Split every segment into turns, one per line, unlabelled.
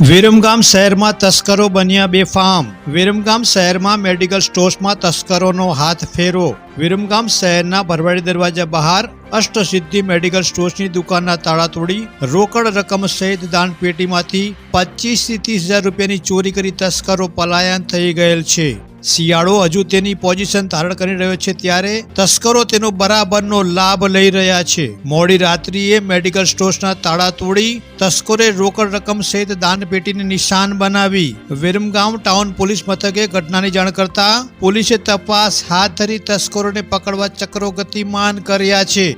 વિરમગામ શહેરમાં તસ્કરો બન્યા બેફામ વિરમગામ શહેરમાં મેડિકલ સ્ટોર્સમાં તસ્કરોનો હાથ ફેરો. વિરમગામ શહેરના ભરવાડી દરવાજા બહાર અષ્ટસિદ્ધિ મેડિકલ સ્ટોર્સની દુકાનના તાળા તોડી રોકડ રકમ સહિત દાનપેટીમાંથી પચીસથી ત્રીસ હજાર રૂપિયાની ચોરી કરી તસ્કરો પલાયન થઈ ગયેલ છે. શિયાળો હજુ તેની પોઝિશન ધારણ કરી રહ્યો છે ત્યારે તસ્કરો તેનો બરાબરનો લાભ લઈ રહ્યા છે. મોડી રાત્રિએ મેડિકલ સ્ટોર્સના તાળા તોડી તસ્કરે રોકડ રકમ સહિત દાનપેટીને નિશાન બનાવી વિરમગામ ટાઉન પોલીસ મથકે ઘટનાની જાણ કરતા પોલીસે તપાસ હાથ ધરી તસ્કરોને પકડવા ચક્રો ગતિમાન કર્યા છે.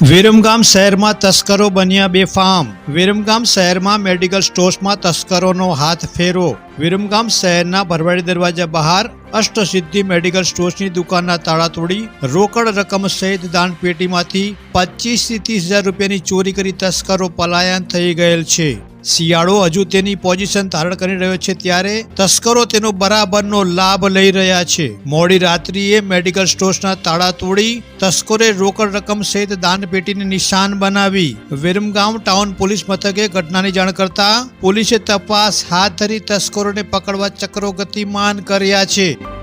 વિરમગામ શહેરમાં તસ્કરો બન્યા બેફામ. વિરમગામ શહેરમાં મેડિકલ સ્ટોર્સમાં તસ્કરોનો હાથ ફેરો. વિરમગામ શહેરના ભરવાડી દરવાજા બહાર અષ્ટસિદ્ધિ મેડિકલ સ્ટોર્સની દુકાનના તાળા તોડી રોકડ રકમ સહિત દાનપેટીમાંથી પચીસથી ત્રીસ હજાર રૂપિયાની ચોરી કરી તસ્કરો પલાયન થઈ ગયેલ છે. શિયાળો હજુ તેની પોઝિશન ધારણ કરી રહ્યો છે ત્યારે તસ્કરો તેનો બરાબરનો લાભ લઈ રહ્યા છે. મોડી રાત્રિએ મેડિકલ સ્ટોર્સના તાળા તોડી તસ્કરે રોકડ રકમ સહિત દાનપેટીને નિશાન બનાવી. વિરમગામ ટાઉન પોલીસ મથકે ઘટનાની જાણ કરતા પોલીસે તપાસ હાથ ધરી તસ્કરોને પકડવા ચક્રો ગતિમાન કર્યા છે.